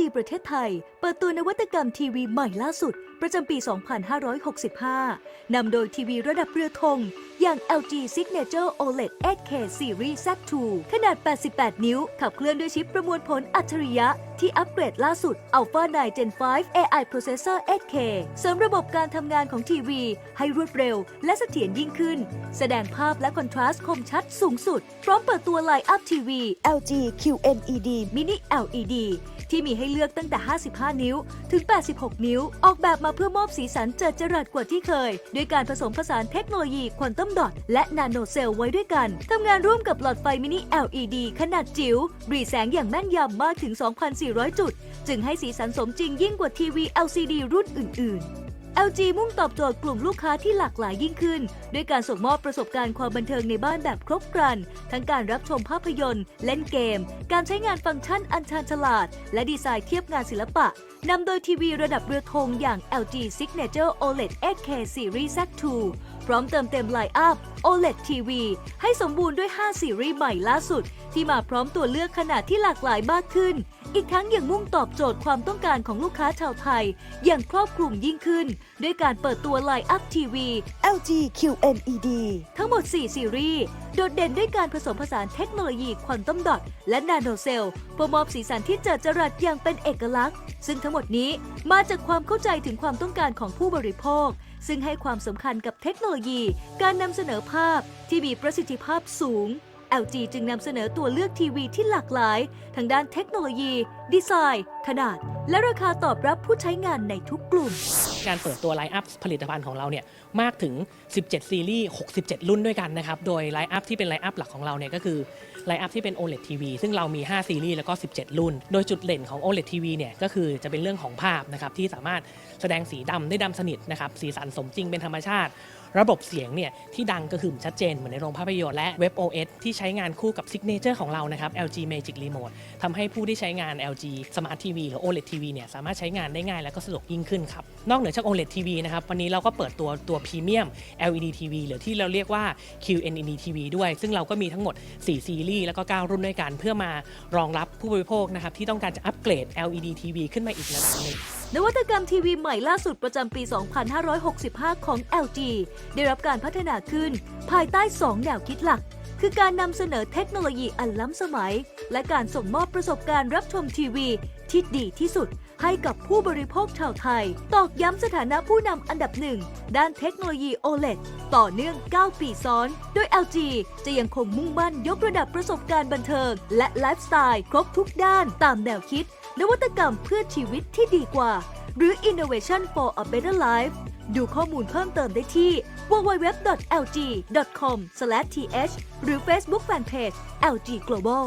G ประเทศไทย เปิดตัวนวัตกรรมทีวีใหม่ล่าสุด ประจำปี 2565 นำโดยทีวีระดับเรือธง อย่าง LG Signature OLED 8K Series Z2 ขนาด 88 นิ้ว ขับเคลื่อนด้วยชิปประมวลผลอัจฉริยะ ที่อัปเกรดล่าสุด Alpha 9 Gen 5 AI Processor 8K เสริมระบบการทำงานของทีวี ให้รวดเร็ว และเสถียรยิ่งขึ้น แสดงภาพและคอนทราสต์คมชัดสูงสุด พร้อมเปิดตัวไลน์อัพทีวี LG QNED Mini LED ที่มีให้เลือกตั้งแต่ 55 นิ้ว ถึง 86 นิ้ว ออกแบบมาเพื่อมอบสีสันเจิดจรัสกว่าที่เคย ด้วยการผสมผสานเทคโนโลยีควอนตัมดอทและนาโนเซลล์ไว้ด้วยกัน ทำงานร่วมกับหลอดไฟมินิ LED ขนาดจิ๋วรีแสงอย่างแม่นยำมากถึง 2,400จุด จึงให้สีสันสมจริงยิ่งกว่าทีวี LCD รุ่นอื่น ๆ LG มุ่งตอบโจทย์กลุ่มลูกค้าที่หลากหลายยิ่งขึ้น ด้วยการส่งมอบประสบการณ์ความบันเทิงในบ้านแบบครบครัน ทั้งการรับชมภาพยนตร์ เล่นเกม การใช้งานฟังก์ชันอันชาญฉลาด และดีไซน์เทียบงานศิลปะ นำโดยทีวีระดับเรือธงอย่าง LG Signature OLED 8K Series Z2 พร้อมเติมเต็มไลน์อัพ OLED TV ให้สมบูรณ์ด้วย 5 ซีรีส์ใหม่ล่าสุด ที่มาพร้อมตัวเลือกขนาดที่หลากหลายมากขึ้น อีกทั้งยังมุ่งตอบโจทย์ความต้องการของลูกค้าชาวไทย อย่างครอบคลุมยิ่งขึ้น ด้วยการเปิดตัวไลน์อัพทีวี LG QNED ทั้งหมด 4 ซีรีส์ โดดเด่นด้วยการผสมผสานเทคโนโลยีควอนตัมดอทและนาโนเซลล์เพื่อมอบสีสันที่เจิดจรัสอย่างเป็นเอกลักษณ์ ซึ่งทั้งหมดนี้มาจากความเข้าใจถึงความต้องการของผู้บริโภค ซึ่งให้ความสำคัญกับเทคโนโลยี การนำเสนอภาพที่มีประสิทธิภาพสูง LG จึงนำเสนอตัวเลือกทีวีที่หลากหลาย ทั้งด้านเทคโนโลยี ดีไซน์ ขนาด และราคาตอบรับผู้ใช้งานในทุกกลุ่ม การเปิดตัวไลน์อัพผลิตภัณฑ์ของเราเนี่ยมากถึง 17 ซีรีส์ 67 รุ่นด้วยกันนะครับ โดยไลน์อัพที่เป็นไลน์อัพหลักของเราเนี่ยก็คือไลน์อัพที่เป็น OLED TV ซึ่งเรามี 5 ซีรีส์แล้วก็ 17 รุ่น โดยจุดเด่นของ OLED TV เนี่ยก็คือจะเป็นเรื่องของภาพนะครับที่สามารถแสดงสีดำได้ดำสนิทนะครับสีสันสมจริงเป็นธรรมชาติ ระบบเสียงเนี่ยที่ดังกระหึ่มชัดเจนเหมือนในโรงภาพยนตร์และเว็บ OS ที่ใช้งานคู่กับซิกเนเจอร์ของเรานะครับ LG Magic Remote ทำให้ผู้ที่ใช้งาน LG Smart TV หรือ OLED TV เนี่ยสามารถใช้งานได้ง่ายและก็สะดวกยิ่งขึ้นครับนอกเหนือจาก OLED TV นะครับ วันนี้เราก็เปิดตัวตัว Premium LED TV หรือที่เราเรียกว่า QNED TV ด้วย ซึ่งเราก็มีทั้งหมด 4 ซีรีส์แล้วก็ 9 รุ่นด้วยกัน เพื่อมารองรับผู้บริโภคนะครับ ที่ต้องการจะอัปเกรด LED TV ขึ้นมาอีกระดับหนึ่งนวัตกรรมทีวีใหม่ล่าสุดประจำปี 2565 ของ LG ได้รับการพัฒนาขึ้น ภายใต้ 2 แนวคิดหลัก คือการนำเสนอเทคโนโลยีอันล้ำสมัย และการส่งมอบประสบการณ์รับชมทีวีที่ดีที่สุดให้กับผู้บริโภคชาวไทย ตอกย้ำสถานะผู้นำอันดับหนึ่ง ด้านเทคโนโลยี OLED ต่อเนื่อง 9 ปีซ้อน โดย LG จะยังคงมุ่งมั่นยกระดับประสบการณ์บันเทิง และไลฟ์สไตล์ครบทุกด้านตามแนวคิด นวัตกรรมเพื่อชีวิตที่ดีกว่า หรือ Innovation for a Better Life ดูข้อมูลเพิ่มเติมได้ที่ www.lg.com/th หรือ Facebook Fanpage LG Global